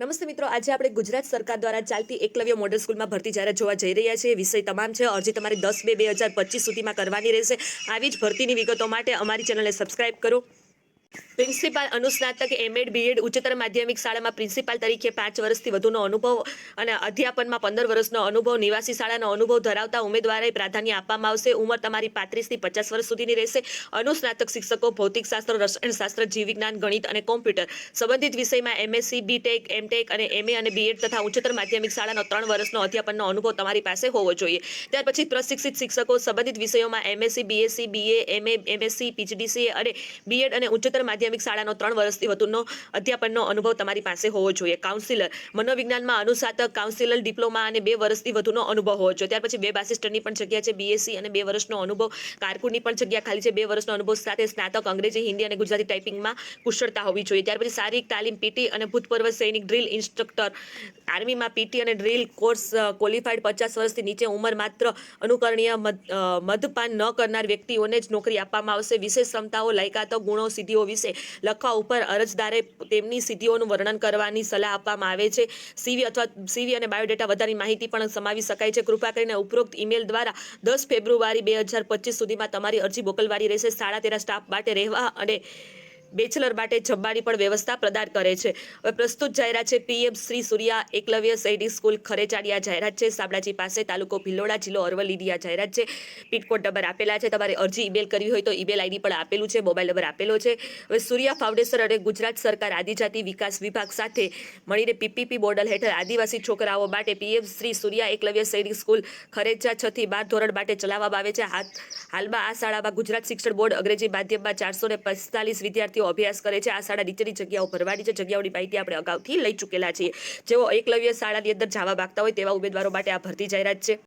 નમસ્તે મિત્રો, આજે આપણે ગુજરાત સરકાર દ્વારા ચાલતી એકલવ્ય મોડલ સ્કૂલમાં ભરતી જાહેરાત જોવા જઈ રહ્યા છીએ, વિષય તમામ છે. અરજી તમારે દસ બે બે હજાર પચીસ સુધીમાં કરવાની રહેશે. આવી જ ભરતીની વિગતો માટે અમારી ચેનલને સબસ્ક્રાઇબ કરો. પ્રિન્સિપાલ અનુસ્નાતક એમએડ બીએડ ઉચ્ચતર માધ્યમિક શાળામાં પ્રિન્સિપાલ તરીકે પાંચ વર્ષથી વધુનો અનુભવ અને અધ્યાપનમાં પંદર વર્ષનો અનુભવ, નિવાસી શાળાનો અનુભવ ધરાવતા ઉમેદવારે પ્રાધાન્ય આપવામાં આવશે. ઉંમર તમારી પાંત્રીસથી પચાસ વર્ષ સુધીની રહેશે. અનુસ્નાતક શિક્ષકો, ભૌતિકશાસ્ત્ર રસાયણશાસ્ત્ર જીવવિજ્ઞાન, ગણિત અને કોમ્પ્યુટર. સંબંધિત વિષયમાં એમએસસી બીટેક એમટેક અને એમએ અને બીએડ તથા ઉચ્ચતર માધ્યમિક શાળાનો ત્રણ વર્ષનો અધ્યાપનનો અનુભવ તમારી પાસે હોવો જોઈએ. ત્યાર પછી પ્રશિક્ષિત શિક્ષકો, સંબંધિત વિષયોમાં MSc BSc BA MA MSc PGDCA અને બીએડ અને ઉચ્ચતર માધ્યમિક શાળાનો ત્રણ વર્ષથી વધુનો અધ્યાપનનો અનુભવ તમારી પાસે હોવો જોઈએ. કાઉન્સિલર મનોવિજ્ઞાનમાં અનુસાતક કાઉન્સિલર ડિપ્લોમા અને બે વર્ષથી વધુનો અનુભવ હોવો જોઈએ. ત્યાર પછી વેબ આસિસ્ટન્ટની પણ જગ્યા છે બીએસસી અને બે વર્ષનો અનુભવ. કારકુનની પણ જગ્યા ખાલી છે, બે વર્ષનો અનુભવ. સાથે સ્નાતક અંગ્રેજી, હિન્દી અને ગુજરાતી ટાઈપિંગમાં કુશળતા હોવી જોઈએ. ત્યાર પછી શારીરિક તાલીમ પીટી અને ભૂતપૂર્વ સૈનિક, ડ્રીલ ઇન્સ્ટ્રક્ટર. આર્મીમાં પીટી અને ડ્રીલ કોર્સ ક્વોલિફાઈડ પચાસ વર્ષથી નીચે ઉંમર માત્ર અનુકરણીય મદ- મદપાન ન કરનાર વ્યક્તિઓને જ નોકરી આપવામાં આવશે. વિશેષ ક્ષમતાઓ, લાયકાતો, ગુણો, સિદ્ધિઓ વિશે લખવા ઉપર અરજદારે તેમની સિદ્ધિઓનું વર્ણન કરવાની સલાહ આપવામાં આવે છે. સીવી અથવા સીવી અને બાયોડેટા વધારી માહિતી પણ સમાવી શકાય છે. કૃપા કરીને ઉપરોક્ત ઈમેલ દ્વારા દસ ફેબ્રુઆરી બે હજાર પચીસ સુધીમાં તમારી અરજી મોકલવાની રહેશે. શાળા તેના સ્ટાફ માટે રહેવા અને બેચલર માટે જમવાની પણ વ્યવસ્થા પ્રદાન કરે છે. હવે પ્રસ્તુત જાહેરાત છે, પીએમ શ્રી સૂર્યા એકલવ્ય સૈનિક સ્કૂલ ખરેચાની આ જાહેરાત છે. શામળાજી પાસે તાલુકો ભિલોડા જિલ્લો અરવલ્લીની આ જાહેરાત છે. પિનકોડ નંબર આપેલા છે. તમારે અરજી ઈમેલ કરવી હોય તો ઈમેલ આઈડી પણ આપેલું છે. મોબાઈલ નંબર આપેલો છે. હવે સૂર્યા ફાઉન્ડેશન અને ગુજરાત સરકાર આદિજાતિ વિકાસ વિભાગ સાથે મળીને પીપીપી મોડલ હેઠળ આદિવાસી છોકરાઓ માટે પીએમ શ્રી સૂર્યા એકલવ્ય સૈનિક સ્કૂલ ખરેચા છ થી બાર ધોરણ માટે ચલાવવામાં આવે છે. હાલ- હાલમાં આ શાળામાં ગુજરાત શિક્ષણ બોર્ડ અંગ્રેજી માધ્યમમાં ચારસો ને પિસ્તાલીસ વિદ્યાર્થીઓ અભ્યાસ કરે છે. આ શાળા નીચેની જગ્યાઓ ભરવાની છે જગ્યાઓની માહિતી આપણે અગાઉથી લઈ ચૂકેલા છીએ. જેઓ એકલવ્ય શાળાની અંદર જવા માંગતા હોય તેવા ઉમેદવારો માટે આ ભરતી જાહેરાત છે.